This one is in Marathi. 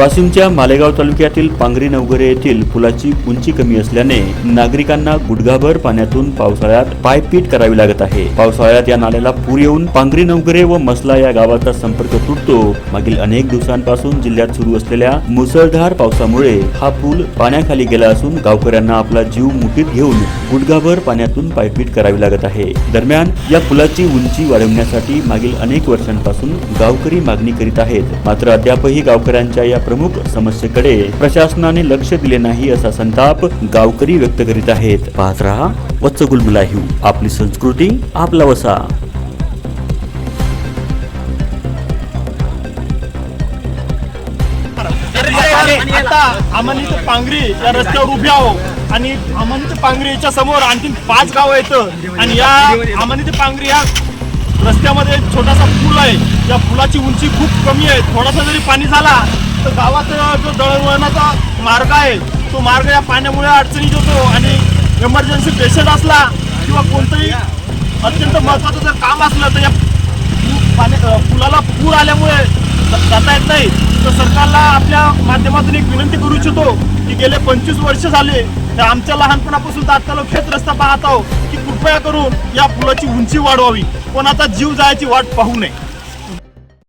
वाशिमच्या मालेगाव तालुक्यातील पांगरी नवगरे येथील पुलाची उंची कमी असल्याने नागरिकांना गुडघाभर पाण्यातून पावसाळ्यात पायपीट करावी लागत आहे. पावसाळ्यात या नाल्याला पूर येऊन पांगरी नवगरे व मसला या गावाचा संपर्क तुटतो. मागील अनेक दिवसांपासून जिल्ह्यात सुरू असलेल्या मुसळधार पावसामुळे हा पूल पाण्याखाली गेला असून गावकऱ्यांना आपला जीव मुठीत घेऊन गुडघाभर पाण्यातून पायपीट करावी लागत आहे. दरम्यान या पुलाची उंची वाढवण्यासाठी मागील अनेक वर्षांपासून गावकरी मागणी करीत आहेत. मात्र अद्यापही गावकऱ्यांच्या या प्रमुख समस्येकडे प्रशासनाने लक्ष दिले नाही असा संताप गावकरी व्यक्त करीत आहेत. पाहत रहा वत्सगुल लाईव्ह आपली संस्कृती आपला वसा. आता आम्हाला पांगरी या रस्त्यावर उभे आहो. आणि आम्हाला इथं पांगरी याच्या समोर आणखी पाच गाव आहेत. आणि या आम्हाला पांगरी या रस्त्यामध्ये एक छोटासा पूल आहे. या पुलाची उंची खूप कमी आहे. थोडासा जरी पाणी झाला तर गावात जो दळणवळणाचा मार्ग आहे तो मार्ग या पाण्यामुळे अडचणीत येतो आणि इमर्जन्सी पेशंट असला किंवा कोणतंही अत्यंत महत्वाचं जर काम असलं तर या पाणी- पुलाला पूर आल्यामुळे जाता येत नाही. तर सरकारला आपल्या माध्यमातून एक विनंती करू इच्छितो की गेले पंचवीस वर्ष झाले तर आमच्या लहानपणापासून तर आता खेच रस्ता पाहत आहोत की कृपया करून या पुलाची उंची वाढवावी. कोणाचा जीव जायची वाट पाहू नये.